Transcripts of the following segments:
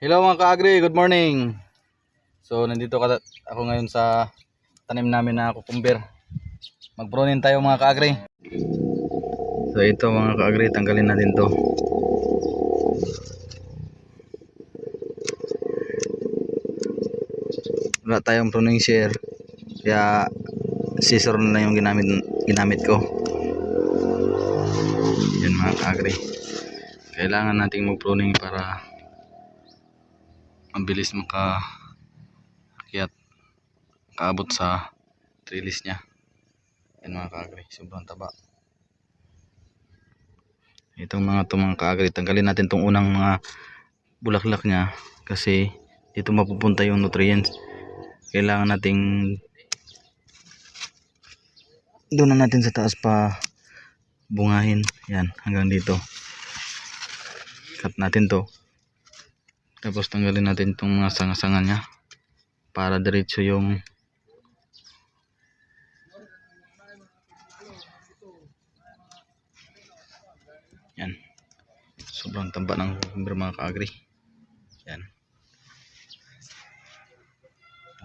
Hello mga ka-agri, good morning. So nandito ka ako ngayon sa tanim namin na kukumber. Magprunin tayo mga ka-agri. So ito mga ka-agri, tanggalin natin to. Wala tayong pruning shear. Kaya scissor na yung ginamit, ginamit ko. Yan mga ka-agri. Kailangan nating mag-pruning para mabilis maka akyat kaabot sa trellis niya. Yan mga kaagri sobrang taba. Itong mga itong mga kaagri tanggalin natin itong unang mga bulaklak niya kasi dito mapupunta yung nutrients. Kailangan nating doon na natin sa taas pa bungahin. Yan hanggang dito. Cut natin to tapos tanggalin natin itong mga sanga-sanga niya para diretso yung yan. Sobrang tamba ng cucumber mga kaagri. Yan.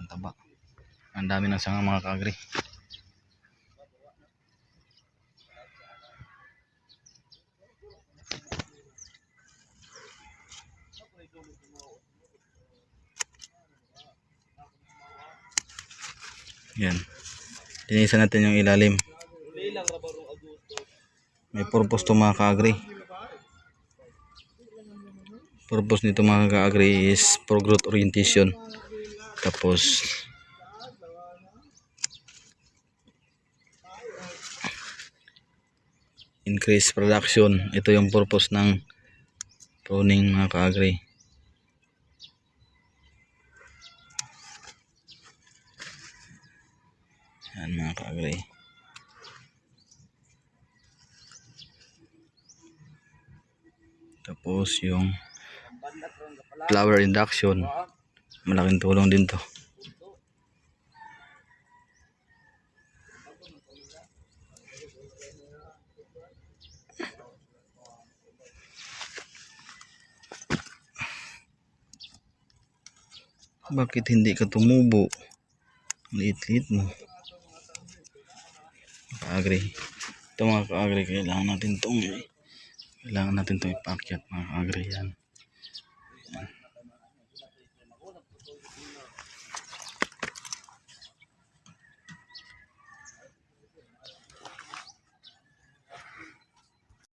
Ang taba. Ang dami ng sanga mga kaagri Yan. Linisan natin yung ilalim. May purpose to mga ka-agri. Purpose nito mga ka-agri is for growth orientation. Tapos increase production. Ito yung purpose ng pruning mga ka-agri. Yan mga kaagri. Tapos yung flower induction. Malaking tulong din to. Bakit hindi ka tumubo? Liit-liit mo kaagri. Ito mga kaagri kailangan natin itong kailangan natin itong ipakyat mga kaagri yan